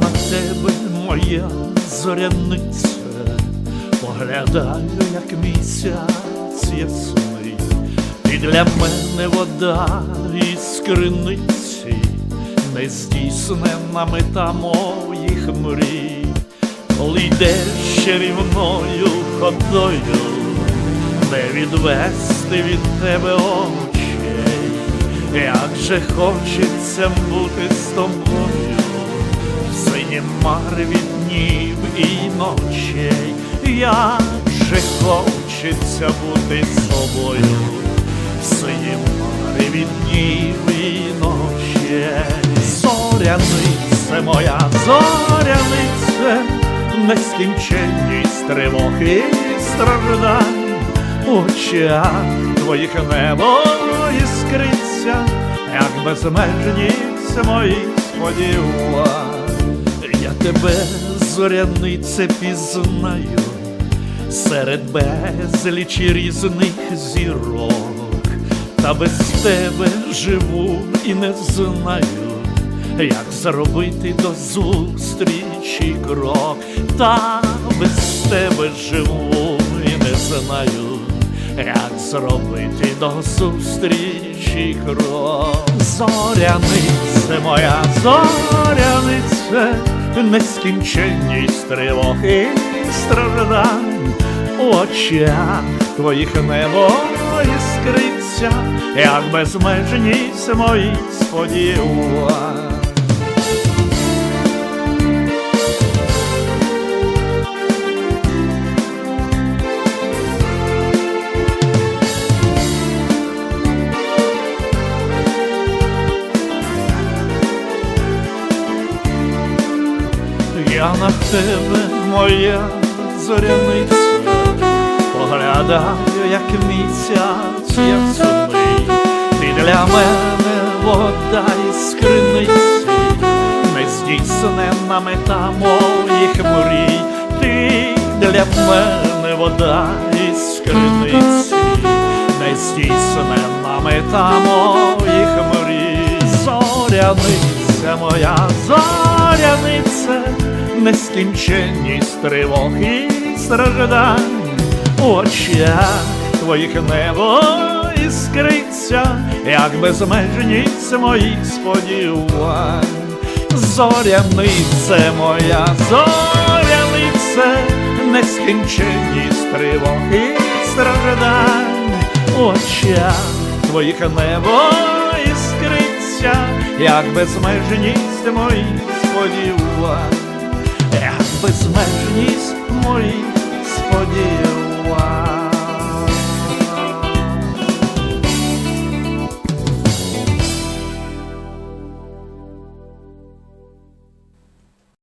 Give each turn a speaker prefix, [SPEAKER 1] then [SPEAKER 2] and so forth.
[SPEAKER 1] на тебе, моя зоряниця, поглядаю, як місяць ясний, ти для мене вода із криниці, нездійснена мета моїх мрій, коли йдеш чарівною ходою, не відвести від тебе очей, як же хочеться бути з тобою, в синім марві днів і ночей, як же хочеться бути з тобою, в синім марві днів і ночей, зорянице моя, зорянице, нескінченність тривоги і страждань, очах твоїх небо іскриться, як безмежність моїх сподівань. Тебе, зорянице, пізнаю серед безлічі різних зірок, та без тебе живу і не знаю, як зробити до зустрічі крок, та без тебе живу і не знаю, як зробити до зустрічі крок. Зорянице моя, зорянице, нескінченність тривоги і страждань, у очах твоїх небо іскриться, як безмежність моїх сподівань. Я на тебе, моя зоряниця, поглядаю, як місяць ясний, ти для мене вода із криниці, нездійснена мета моїх мрій, ти для мене вода із криниці, нездійснена мета моїх мрій, зоряниця моя, зоряниця, нескінченність тривоги і страждань, у твоїх небо іскриться, як безмежність моїх сподівань. Зорянице моя, зорянице, нескінченність тривоги і страждань, у твоїх небо іскриться, як безмежність моїх сподівань, як безмежність сподівань.